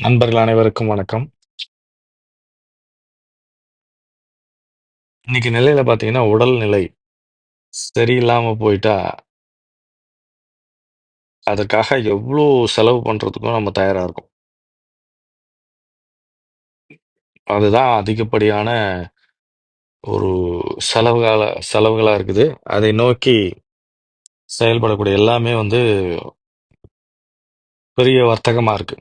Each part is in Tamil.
நண்பர்கள் அனைவருக்கும் வணக்கம். இன்னைக்கு நிலையில பார்த்தீங்கன்னா, உடல் நிலை சரியில்லாம போயிட்டா, அதுக்காக எவ்வளோ செலவு பண்றதுக்கும் நம்ம தயாரா இருக்கோம். அதுதான் அதிகப்படியான ஒரு செலவுகால செலவுகளா இருக்குது. அதை நோக்கி செயல்படக்கூடிய எல்லாமே வந்து பெரிய வர்த்தகமா இருக்கு.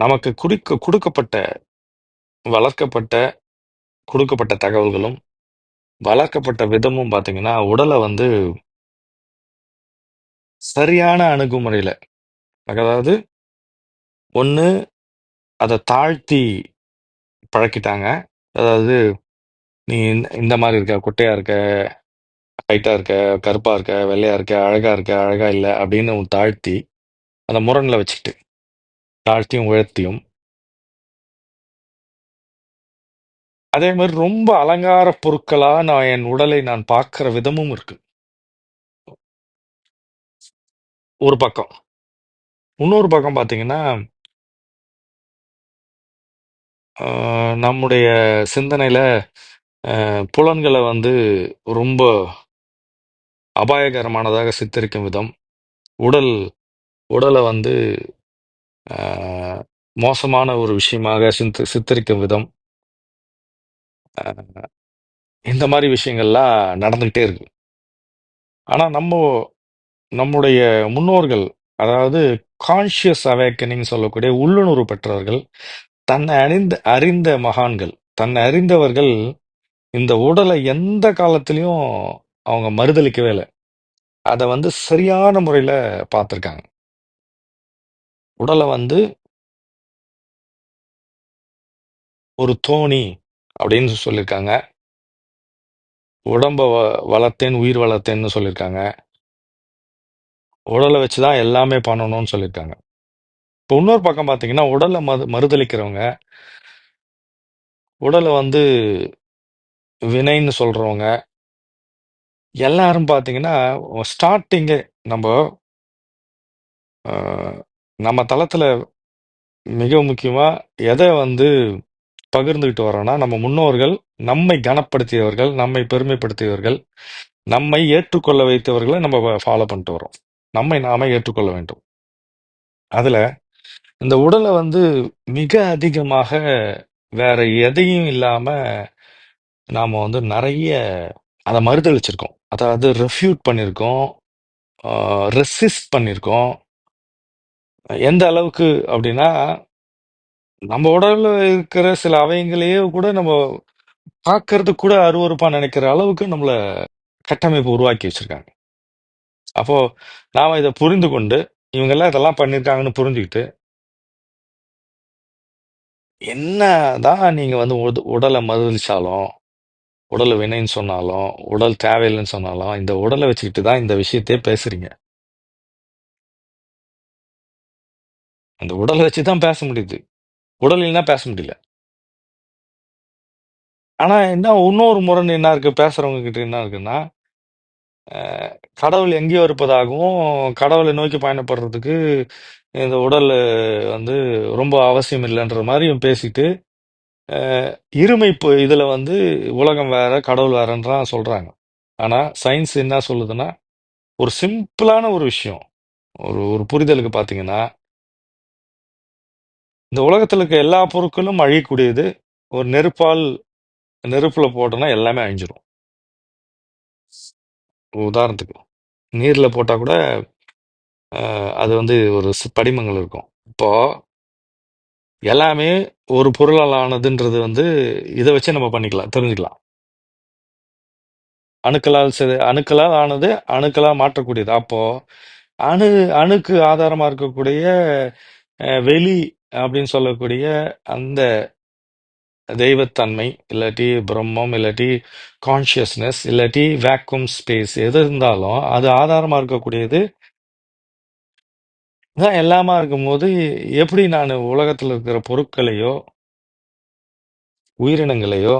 நமக்கு குடிக்க கொடுக்கப்பட்ட வளர்க்கப்பட்ட, குடுக்கப்பட்ட தகவல்களும், வளர்க்கப்பட்ட விதமும் பார்த்தீங்கன்னா, உடல வந்து சரியான அணுகுமுறையில, அதாவது ஒன்று அத தாழ்த்தி பழக்கிட்டாங்க. அதாவது நீ இந்த இந்த மாரி இருக்க, குட்டையா இருக்க, ஹைட்டா இருக்க, கருப்பா இருக்க, வெள்ளையா இருக்க, அழகா இருக்க, அழகா இல்ல அப்படின்னு தாழ்த்தி, அந்த முரண்ல வச்சுக்கிட்டு, தாழ்த்தியும், உயர்த்தியும். அதே மாரி ரொம்ப அலங்கார பொருட்களா நான் என் உடலை நான் பார்க்கிற விதமும் இருக்கு. ஒரு பக்கம். இன்னொரு பக்கம் பார்த்தீங்கன்னா, நம்முடைய சிந்தனையில அ புலன்கள வந்து ரொம்ப அபாயகரமானதாக சித்தரிக்கும் விதம், உடல் உடல வந்து மோசமான ஒரு விஷயமாக சித்த சித்தரிக்கும் விதம், இந்த மாதிரி விஷயங்கள்லாம் நடந்துகிட்டே இருக்கு. ஆனா நம்ம நம்முடைய முன்னோர்கள், அதாவது கான்ஷியஸ் அவேக்கனிங் சொல்லக்கூடிய உள்ளுணர்வு பெற்றவர்கள், தன்னை அறிந்த அறிந்த மகான்கள், தன்னை அறிந்தவர்கள் இந்த உடலை எந்த காலத்திலையும் அவங்க மறுதலிக்கவே இல்லை. அதை வந்து சரியான முறையில் பார்த்துருக்காங்க. உடலை வந்து ஒரு தோணி அப்படின்னு சொல்லியிருக்காங்க. உடம்ப வ வளர்த்தேன், உயிர் வளர்த்தேன்னு சொல்லியிருக்காங்க. உடலை வச்சு தான் எல்லாமே பண்ணணும்னு சொல்லியிருக்காங்க. இப்போ இன்னொரு பக்கம் பார்த்தீங்கன்னா, உடலை மது மறுதளிக்கிறவங்க உடலை வந்து வினைன்னு சொல்கிறவங்க எல்லாரும் பார்த்தீங்கன்னா, ஸ்டார்டிங்கு நம்ம நம்ம தளத்துல மிக முக்கியமா எதை வந்து பகிர்ந்துகிட்டு வரோம்னா, நம்ம முன்னோர்கள் நம்மை கனப்படுத்தியவர்கள், நம்மை பெருமைப்படுத்தியவர்கள், நம்மை ஏற்றுக்கொள்ள வைத்தவர்களை நம்ம ஃபாலோ பண்ணிட்டு வரோம். நம்மை நாமே ஏற்றுக்கொள்ள வேண்டும். அதுல இந்த உடலை வந்து மிக அதிகமாக வேற எதையும் இல்லாம நாம வந்து நிறைய அதை மறுதளிச்சிருக்கோம் அதாவது ரெஃப்யூட் பண்ணியிருக்கோம். ரெசிஸ்ட் பண்ணியிருக்கோம். எந்த அளவுக்கு அப்படின்னா நம்ம உடல்ல இருக்கிற சில அவயங்களையே கூட நம்ம பார்க்கறதுக்கு கூட அருவருப்பா நினைக்கிற அளவுக்கு நம்மள கட்டமைப்பு உருவாக்கி வச்சிருக்காங்க. அப்போ நாம இதை புரிந்து கொண்டு, இவங்கலாம் இதெல்லாம் பண்ணியிருக்காங்கன்னு புரிஞ்சுகிட்டு, என்னதான் நீங்க வந்து உட உடலை மதிச்சாலும் உடலை வினைன்னு சொன்னாலும், உடல் தேவையில்லைன்னு சொன்னாலும், இந்த உடலை வச்சுக்கிட்டு தான் இந்த விஷயத்தையே பேசுறீங்க. அந்த உடலை வச்சு தான் பேச முடியுது. உடல் இல்லைன்னா பேச முடியல. ஆனா என்ன இன்னொரு முரண் என்ன இருக்கு பேசுறவங்க கிட்ட என்ன இருக்குன்னா, கடவுள் எங்கேயோ இருப்பதாகவும், கடவுளை நோக்கி பயணப்படுறதுக்கு இந்த உடல் வந்து ரொம்ப அவசியம் இல்லைன்ற மாதிரியும் பேசிட்டு, அ இருமை இப்போ இதுல வந்து உலகம் வேற, கடவுள் வேறன்றான் சொல்றாங்க. ஆனா சயின்ஸ் என்ன சொல்லுதுன்னா, ஒரு சிம்பிளான ஒரு விஷயம். ஒரு ஒரு புரிதலுக்கு பார்த்தீங்கன்னா, இந்த உலகத்துல இருக்க எல்லா பொருட்களும் அழியக்கூடியது. ஒரு நெருப்பால் நெருப்புல போட்டோம்னா எல்லாமே அழிஞ்சிரும். உதாரணத்துக்கு. நீர்ல போட்டா கூட அது வந்து ஒரு படிமங்கள் இருக்கும். இப்போ எல்லாமே ஒரு பொருளால் ஆனதுன்றது வந்து இதை வச்சு நம்ம பண்ணிக்கலாம், தெரிஞ்சுக்கலாம். அணுக்களால் சித அணுக்களால் ஆனது, அணுக்களால் மாற்றக்கூடியது. அப்போ அணு அணுக்கு ஆதாரமா இருக்கக்கூடிய வெளி அப்படின்னு சொல்லக்கூடிய அந்த தெய்வத்தன்மை, இல்லாட்டி பிரம்மம், இல்லாட்டி கான்ஷியஸ்னஸ், இல்லாட்டி வேக்யூம் ஸ்பேஸ் எது இருந்தாலும், அது ஆதாரமாக இருக்கக்கூடியது. தான் எல்லாமா இருக்கும்போது, எப்படி நான் உலகத்தில் இருக்கிற பொருட்களையோ, உயிரினங்களையோ,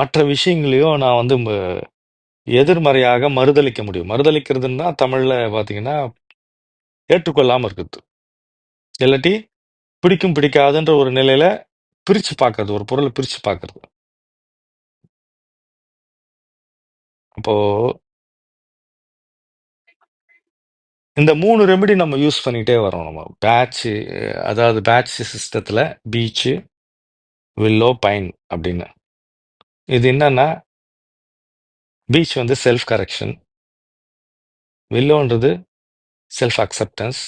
மற்ற விஷயங்களையோ நான் வந்து ம எதிர்மறையாக மறுதலிக்க முடியும். மறுதலிக்கிறதுன்னா தமிழில் பார்த்தீங்கன்னா ஏற்றுக்கொள்ளாமல் இருக்குது. இல்லாட்டி பிடிக்கும் பிடிக்காதுன்ற ஒரு நிலையில பிரிச்சு பார்க்கறது ஒரு பொருளை பிரிச்சு பார்க்கறது. அப்போ இந்த மூணு ரெமெடி நம்ம யூஸ் பண்ணிகிட்டே வரோம் நம்ம. பேட்ச் அதாவது பேட்ச் சிஸ்டத்துல பீச்சு வில்லோ பைன் அப்படின்னு. இது என்னன்னா பீச் வந்து செல்ஃப் கரெக்ஷன் வில்லோன்றது செல்ஃப் அக்செப்டன்ஸ்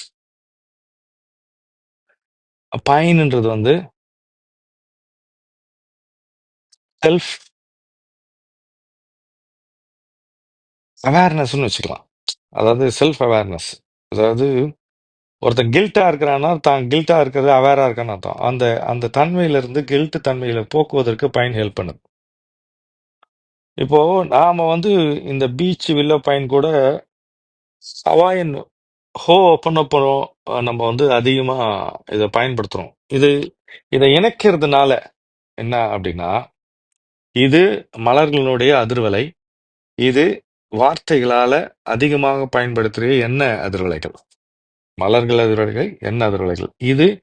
பயன்ன்றது வந்து செல்ஃப் அவேர்னஸ்னு வச்சுக்கலாம். அதாவது செல்ஃப் அவேர்னஸ் அதாவது ஒருத்தன் கில்ட்டா இருக்கிறான்னா தான் கில்ட்டா இருக்கிறது அவேரா இருக்கான்னு அர்த்தம். அந்த அந்த தன்மையில இருந்து கில்ட் தன்மையில போக்குவதற்கு பயன் ஹெல்ப் பண்ணுது. இப்போ நாம வந்து இந்த பீச் வில்ல பயன் கூட ஹவாயன் ஹோ ஓப்பன் அப்புறம் நம்ம வந்து அதிகமா இதை பயன்படுத்துறோம். இது இதை இணைக்கிறதுனால என்ன அப்படின்னா இது மலர்களினுடைய அதிர்வலை இது வார்த்தைகளால அதிகமாக பயன்படுத்துகிற என்ன அதிர்வலைகள்? மலர்கள் அதிர்வலைகள் என்ன அதிர்வலைகள்? இது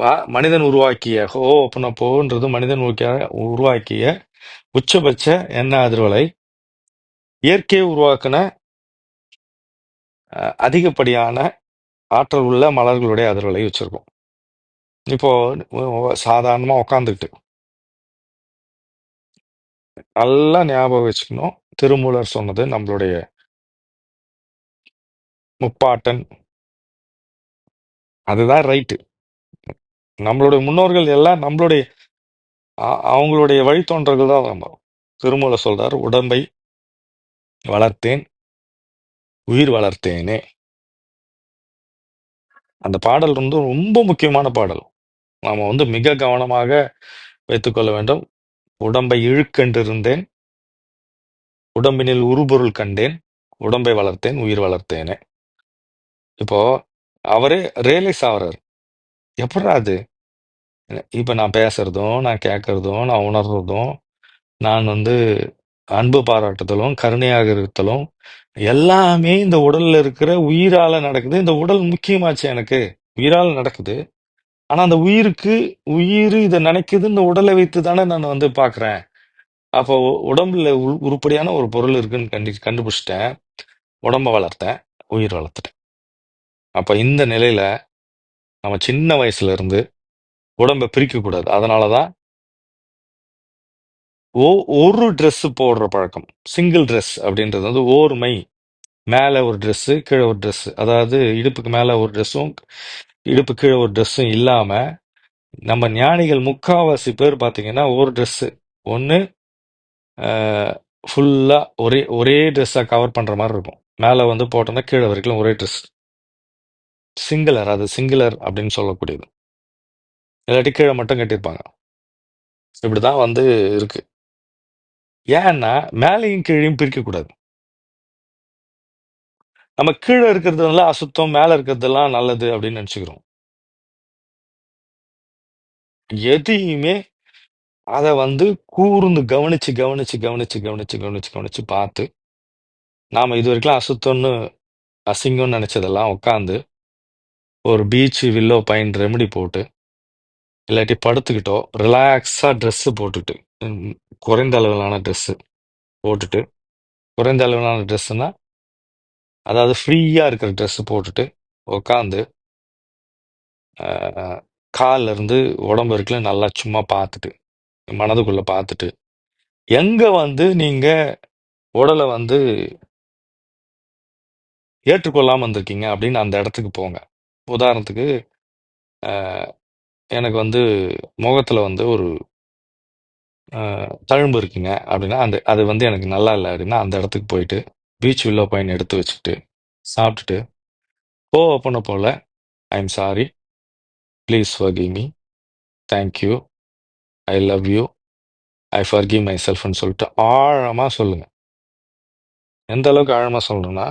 வா- மனிதன் உருவாக்கிய ஹோ ஓப்பன போன்றது மனிதன் உருவாக்கிய உருவாக்கிய உச்சபட்ச என்ன அதிர்வலை? இயற்கையை உருவாக்கின அதிகப்படியான ஆற்றல் உள்ள மலர்களுடைய அதிர்வலை வச்சிருக்கோம். இப்போ சாதாரணமாக உக்காந்துக்கிட்டு. உட்காந்துக்கிட்டு நல்லா ஞாபகம் வச்சுக்கணும். திருமூலர் சொன்னது நம்மளுடைய முப்பாட்டன். அதுதான் ரைட்டு. நம்மளுடைய முன்னோர்கள் எல்லாம் நம்மளுடைய அ- அவங்களுடைய வழித்தோன்றல்கள் தான் நம்ம திருமூலர் சொல்றாரு உடம்பை வளர்த்தேன் உயிர் வளர்த்தேனே. அந்த பாடல் வந்து ரொம்ப முக்கியமான பாடல். நாம் வந்து மிக கவனமாக வைத்துக்கொள்ள வேண்டும். உடம்பை இழுக்கென்றிருந்தேன். உடம்பினில் உருபொருள் கண்டேன். உடம்பை வளர்த்தேன் உயிர் வளர்த்தேனே. இப்போ அவரே ரியலைஸ் ஆகுறாரு எப்படா அது? இப்போ நான் பேசுறதும் நான் கேட்கறதும் நான் உணர்றதும் நான் வந்து அன்பு பாராட்டுதலும் கருணையாக இருத்தலும் எல்லாமே இந்த உடல்ல இருக்கிற உயிரால நடக்குது. இந்த உடல் முக்கியமாச்சு எனக்கு. உயிரால நடக்குது. ஆனா அந்த உயிருக்கு உயிர் இதை நினைக்குது இந்த உடலை வைத்து தானே நான் வந்து பாக்குறேன். அப்போ உ- உடம்புல உ- உருப்படியான ஒரு பொருள் இருக்குன்னு கண்டி கண்டுபிடிச்சிட்டேன். உடம்ப வளர்த்தேன். உயிர் வளர்த்துட்டேன். அப்ப இந்த நிலையில நம்ம சின்ன வயசுல இருந்து உடம்ப பிரிக்க கூடாது அதனாலதான் ஓ ஒரு ட்ரெஸ் போடுற பழக்கம். சிங்கிள் ட்ரெஸ் அப்படின்றது வந்து ஓர்மை. மேலே ஒரு ட்ரெஸ்ஸு கீழே ஒரு ட்ரெஸ்ஸு அதாவது இடுப்புக்கு மேலே ஒரு ட்ரெஸ்ஸும் இடுப்பு கீழே ஒரு ட்ரெஸ்ஸும் இல்லாமல் நம்ம ஞானிகள் முக்காவாசி பேர் பார்த்தீங்கன்னா ஒரு ட்ரெஸ்ஸு ஒன்று ஃபுல்லாக ஒரே ஒரே ட்ரெஸ்ஸாக கவர் பண்ணுற மாதிரி இருக்கும். மேலே வந்து போட்டோம்னா கீழே வரைக்கும் ஒரே ட்ரெஸ் சிங்குலர் அது சிங்குலர் அப்படின்னு சொல்லக்கூடியது. இல்லாட்டி கீழே மட்டும் கட்டியிருப்பாங்க. இப்படி தான் வந்து இருக்கு. ஏன்னா மேலையும் கீழையும் பிரிக்கக்கூடாது. நம்ம கீழே இருக்கிறதுனால அசுத்தம் மேலே இருக்கிறதெல்லாம் நல்லது அப்படின்னு நினச்சிக்கிறோம். எதையுமே அதை வந்து கூர்ந்து கவனிச்சு கவனிச்சு கவனிச்சு கவனிச்சு கவனிச்சு கவனிச்சு பார்த்து நாம் இது வரைக்கும் அசுத்தம்னு அசிங்கம்னு நினச்சதெல்லாம் உட்காந்து ஒரு பீச் வில்லோ பைன் ரெமெடி போட்டு இல்லாட்டி படுத்துக்கிட்டோ ரிலாக்ஸாக ட்ரெஸ்ஸு போட்டுட்டு குறைந்த அளவிலான ட்ரெஸ்ஸு போட்டுட்டு குறைந்த அளவிலான ட்ரெஸ்ஸுன்னா அதாவது ஃப்ரீயாக இருக்கிற ட்ரெஸ்ஸு போட்டுட்டு உட்காந்து கால்ல இருந்து உடம்பு இருக்கல நல்லா சும்மா பார்த்துட்டு மனதுக்குள்ளே பார்த்துட்டு எங்கே வந்து நீங்கள் உடலை வந்து ஏற்றுக்கொள்ளாமல் வந்திருக்கீங்க அப்படின்னு அந்த இடத்துக்கு போங்க. உதாரணத்துக்கு எனக்கு வந்து முகத்தில் வந்து ஒரு அஹ், தழும்பு இருக்குங்க. அப்படின்னா அந்த அது வந்து எனக்கு நல்லா இல்லை அப்படின்னா அந்த இடத்துக்கு போயிட்டு பீச் வில்லோ பாயிண்ட் எடுத்து வச்சுட்டு சாப்பிட்டுட்டு போ பண்ண போல I am sorry please forgive me thank you I love you I forgive my செல்ஃப்னு சொல்லிட்டு ஆழமாக சொல்லுங்க. எந்த அளவுக்கு ஆழமாக சொல்லணும்னா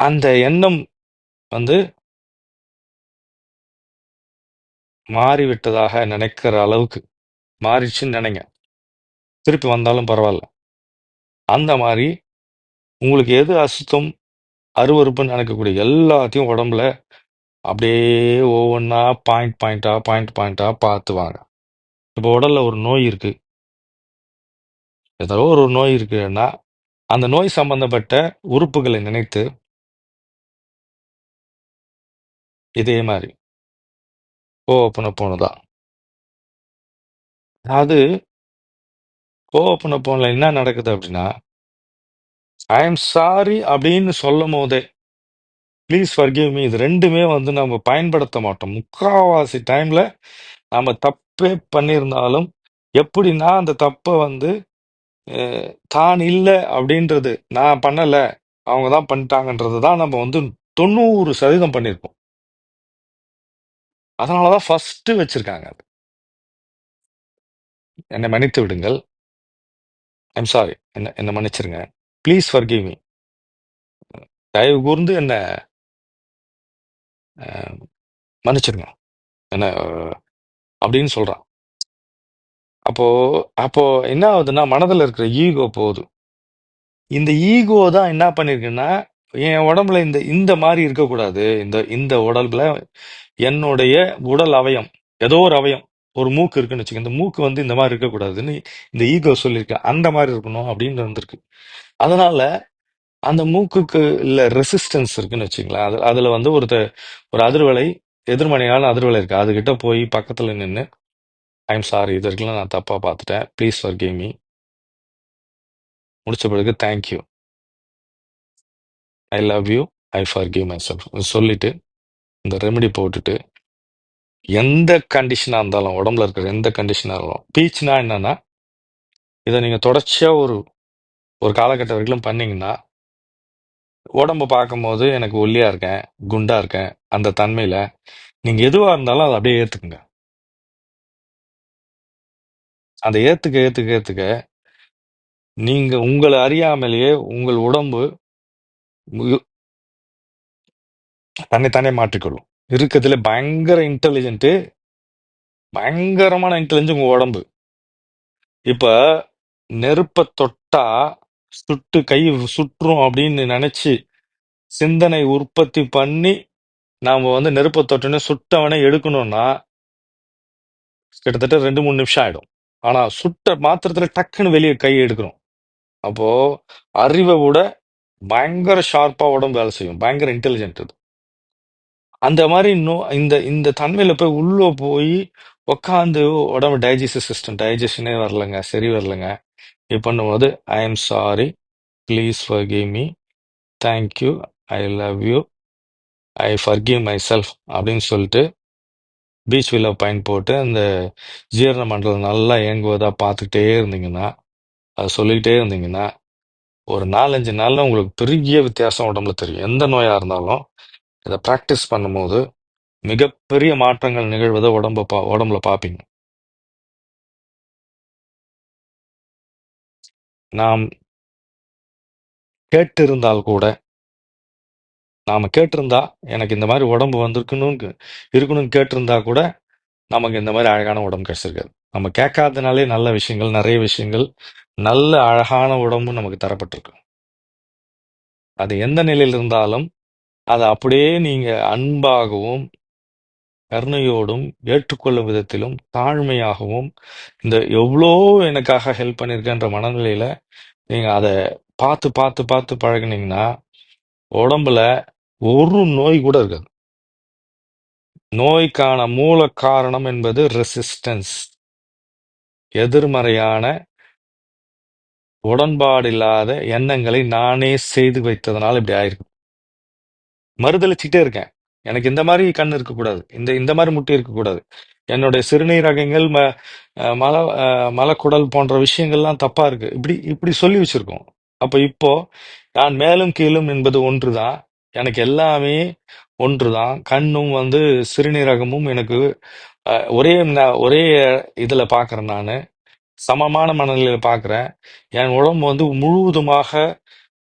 அந்த எண்ணம் வந்து மாறிவிட்டதாக நினைக்கிற அளவுக்கு மாறிடுச்சுன்னு நினைங்க. திருப்பி வந்தாலும் பரவாயில்ல. அந்த மாதிரி உங்களுக்கு எது அசுத்தம் அருவருப்புன்னு நினைக்கக்கூடிய எல்லாத்தையும் உடம்புல அப்படியே ஒவ்வொன்றா பாயிண்ட் பாயிண்டா பாயிண்ட் பாயிண்டா பார்த்து வாங்க. இப்போ உடல்ல ஒரு நோய் இருக்கு. ஏதோ ஒரு நோய் இருக்குன்னா அந்த நோய் சம்பந்தப்பட்ட உறுப்புகளை நினைத்து இதே மாதிரி ஓப்பன போனதா அது ஓப்பன போன்ல என்ன நடக்குது அப்படின்னா ஐ எம் சாரி அப்படின்னு சொல்லும் போதே ப்ளீஸ் ஃபர்கிவ் மீ இது ரெண்டுமே வந்து நம்ம பயன்படுத்த மாட்டோம். முக்காவாசி டைம்ல நம்ம தப்பே பண்ணியிருந்தாலும் எப்படின்னா அந்த தப்பை வந்து அஹ், தான் இல்லை அப்படின்றது நான் பண்ணல அவங்க தான் பண்ணிட்டாங்கன்றது தான் நம்ம வந்து தொண்ணூறு சதவீதம் பண்ணியிருக்கோம். அதனாலதான் ஃபர்ஸ்ட் வச்சிருக்காங்க அது. என்னை மன்னித்து விடுங்கள். ஐம் சாரி என்ன என்னை மன்னிச்சிருங்க. ப்ளீஸ் ஃபர்கிவ் மீ தயவு கூர்ந்து என்னை அஹ், மன்னிச்சிருங்க. என்ன அப்படின்னு சொல்றான். அப்போ அப்போ என்ன ஆகுதுன்னா மனதில் இருக்கிற ஈகோ போகுது. இந்த ஈகோ தான் என்ன பண்ணிருக்குன்னா என் உடம்புல இந்த இந்த மாதிரி இருக்கக்கூடாது. இந்த இந்த உடம்புல என்னுடைய உடல் அவயம் ஏதோ ஒரு அவயம். ஒரு மூக்கு இருக்குன்னு வச்சுக்க இந்த மூக்கு வந்து இந்த மாதிரி இருக்கக்கூடாதுன்னு இந்த ஈகோ சொல்லியிருக்கு. அந்த மாதிரி இருக்கணும் அப்படின்னு வந்திருக்கு அதனால அந்த மூக்குக்கு இல்ல ரெசிஸ்டன்ஸ் இருக்குன்னு வச்சுங்களேன் அது அதுல வந்து ஒரு ஒரு அதிர்வலை எதிர்மறையான அதிர்வலை இருக்கு. அதுகிட்ட போய் பக்கத்துல நின்று ஐம் சாரி இது வரைக்கும் நான் தப்பா பார்த்துட்டேன். ப்ளீஸ் ஃபார் மீ முடிச்ச பிறகு thank you I love you I forgive myself சொல்லிட்டு இந்த ரெமெடி போட்டுட்டு எந்த கண்டிஷனாக இருந்தாலும் உடம்புல இருக்கிற எந்த கண்டிஷனாக இருந்தாலும் பீச்னா என்னன்னா இதை நீங்கள் தொடர்ச்சியாக ஒரு ஒரு காலகட்டம் வரைக்கும் பண்ணீங்கன்னா உடம்ப பார்க்கும்போது எனக்கு ஒல்லியாக இருக்கேன் குண்டாக இருக்கேன் அந்த தன்மையில் நீங்கள் எதுவாக இருந்தாலும் அதை அப்படியே ஏற்றுக்குங்க அதை ஏற்றுக்க ஏற்றுக்க ஏற்றுக்க நீங்கள் உங்களை அறியாமலேயே உங்கள் உடம்பு தன்னை தன்னைத்தானே மாற்றிக்கொள்ளும். இருக்கிறதுல பயங்கர இன்டெலிஜென்ட்டு பயங்கரமான இன்டெலிஜென்ட் உங்கள் உடம்பு. இப்போ நெருப்பை தொட்டா சுட்டு கை சுற்றும் அப்படின்னு நினச்சி சிந்தனை உற்பத்தி பண்ணி நாம் வந்து நெருப்பை தொட்டோன்னே சுட்டவனை எடுக்கணும்னா கிட்டத்தட்ட ரெண்டு மூணு நிமிஷம் ஆகிடும் ஆனால் சுட்ட மாத்திரத்தில் டக்குன்னு வெளியே கை எடுக்கிறோம். அப்போது அறிவை விட பயங்கர ஷார்ப்பாக உடம்பு வேலை செய்யும். பயங்கர இன்டெலிஜென்ட் இது அந்த மாதிரி இன்னும் இந்த இந்த தன்மையில போய் உள்ளே போய் உக்காந்து உடம்பு டைஜஸ்டிவ் சிஸ்டம் டைஜஷனே வரலங்க சரி வரலங்க. இது பண்ணும்போது I am sorry please forgive me thank you I love you I forgive myself அப்படின்னு சொல்லிட்டு பீச் வில்லா பயன் போட்டு அந்த ஜீரண மண்டலம் நல்லா இயங்குவதா பார்த்துக்கிட்டே இருந்தீங்கன்னா அதை சொல்லிக்கிட்டே இருந்தீங்கன்னா ஒரு நாலஞ்சு நாளில் உங்களுக்கு பெரிய வித்தியாசம் உடம்புல தெரியும். எந்த நோயாக இருந்தாலும் இதை ப்ராக்டிஸ் பண்ணும்போது மிகப்பெரிய மாற்றங்கள் நிகழ்வதை உடம்ப பா உடம்புல பார்ப்பீங்க நாம் கேட்டிருந்தால் கூட நாம கேட்டிருந்தா எனக்கு இந்த மாதிரி உடம்பு வந்திருக்கணும்னு இருக்கணும்னு கேட்டிருந்தா கூட நமக்கு இந்த மாதிரி அழகான உடம்பு கிடைச்சிருக்காது. நம்ம கேட்காதனாலே நல்ல விஷயங்கள் நிறைய விஷயங்கள் நல்ல அழகான உடம்பும் நமக்கு தரப்பட்டிருக்கு. அது எந்த நிலையில் இருந்தாலும் அதை அப்படியே நீங்கள் அன்பாகவும் கருணையோடும் ஏற்றுக்கொள்ளும் விதத்திலும் தாழ்மையாகவும் இந்த எவ்வளோ எனக்காக ஹெல்ப் பண்ணியிருக்கேன்ற மனநிலையில நீங்கள் அதை பார்த்து பார்த்து பார்த்து பழகுனீங்கன்னா உடம்புல ஒரு நோய் கூட இருக்காது. நோய்க்கான மூல காரணம் என்பது ரெசிஸ்டன்ஸ் எதிர்மறையான உடன்பாடில்லாத எண்ணங்களை நானே செய்து வைத்ததனால் இப்படி ஆயிருக்கு. மறுதளிச்சுட்டே இருக்கேன். எனக்கு இந்த மாதிரி கண் இருக்கக்கூடாது. இந்த இந்த மாதிரி முட்டி இருக்கக்கூடாது. என்னுடைய சிறுநீரகங்கள் ம அஹ் மல அஹ் மலக்குடல் போன்ற விஷயங்கள்லாம் தப்பா இருக்கு. இப்படி இப்படி சொல்லி வச்சிருக்கோம். அப்ப இப்போ நான் மேலும் கீழும் என்பது ஒன்றுதான். எனக்கு எல்லாமே ஒன்றுதான். கண்ணும் வந்து சிறுநீரகமும் எனக்கு அஹ், ஒரே ந- ஒரே இதுல பாக்குறேன் நான். சமமான மனநிலையில பாக்குறேன். என் உடம்பு வந்து முழுவதுமாக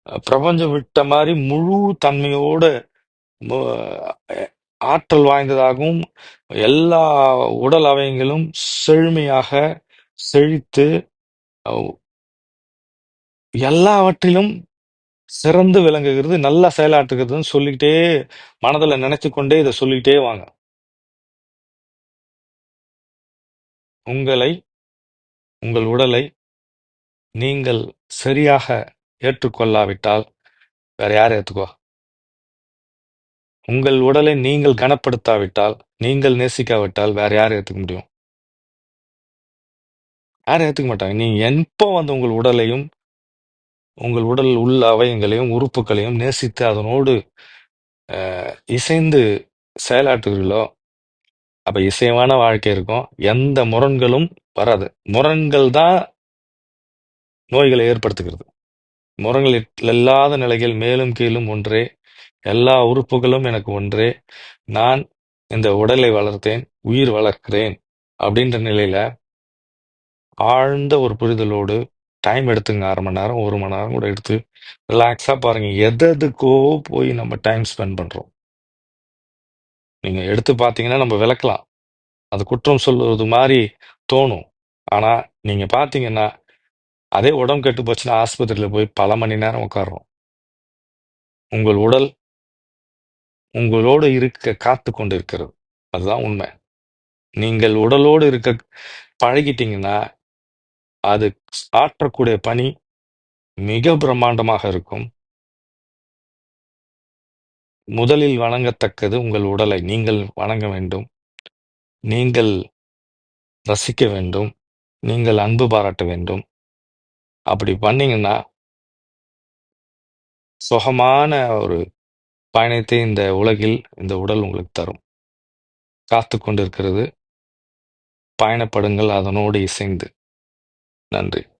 அஹ், பிரபஞ்சம் விட்ட மாதிரி முழு தன்மையோட ரொம்ப ஆற்றல் வாய்ந்ததாகவும் எல்லா உடல் அவயங்களும் செழுமையாக செழித்து எல்லாவற்றிலும் சிறந்து விளங்குகிறது நல்லா செயலாற்றுகிறதுன்னு சொல்லிக்கிட்டே மனதில் நினைச்சு கொண்டே இதை சொல்லிக்கிட்டே வாங்க. உங்களை உங்கள் உடலை நீங்கள் சரியாக ஏற்றுக்கொள்ளாவிட்டால் வேற யார் ஏற்றுக்குவா? உங்கள் உடலை நீங்கள் கனப்படுத்தாவிட்டால் நீங்கள் நேசிக்காவிட்டால் வேற யார் ஏத்துக்க முடியும். யாரும் ஏத்துக்க மாட்டாங்க. நீங்க எப்போ வந்து உங்கள் உடலையும் உங்கள் உடல் உள்ள அவயங்களையும் உறுப்புகளையும் நேசித்து அதனோடு அஹ், இசைந்து செயலாற்றுகிறீர்களோ அப்ப இசைவான வாழ்க்கை இருக்கும். எந்த முரண்களும் வராது. முரண்கள் தான் நோய்களை ஏற்படுத்துகிறது. முரண்கள் இல்லாத நிலையில் மேலும் கீழும் ஒன்றே எல்லா உறுப்புகளும் எனக்கு ஒன்றே. நான் இந்த உடலை வளர்த்தேன் உயிர் வளர்க்கிறேன் அப்படின்ற நிலையில ஆழ்ந்த ஒரு புரிதலோடு டைம் எடுத்துங்க. அரை மணி நேரம் ஒரு மணி நேரம் கூட எடுத்து ரிலாக்ஸாக பாருங்க. எது எதுக்கோ போய் நம்ம டைம் ஸ்பெண்ட் பண்றோம். நீங்க எடுத்து பார்த்தீங்கன்னா நம்ம விளக்கலாம். அது குற்றம் சொல்வது மாதிரி தோணும். ஆனா நீங்க பார்த்தீங்கன்னா அதே உடம்பு கெட்டு போச்சுன்னா ஆஸ்பத்திரியில போய் பல மணி நேரம் உட்கார்றோம். உங்கள் உடல் உங்களோடு இருக்க காத்து கொண்டு இருக்கிறது அதுதான் உண்மை. நீங்கள் உடலோடு இருக்க பழகிட்டீங்கன்னா அது ஆற்றக்கூடிய பணி மிக பிரம்மாண்டமாக இருக்கும். முதலில் வணங்கத்தக்கது உங்கள் உடலை. நீங்கள் வணங்க வேண்டும். நீங்கள் ரசிக்க வேண்டும். நீங்கள் அன்பு பாராட்ட வேண்டும். அப்படி பண்ணீங்கன்னா சுகமான ஒரு பயணத்தை இந்த உலகில் இந்த உடல் உங்களுக்கு தரும். காத்து கொண்டிருக்கிறது பயணப்படுங்கள் அதனோடு இசைந்து. நன்றி.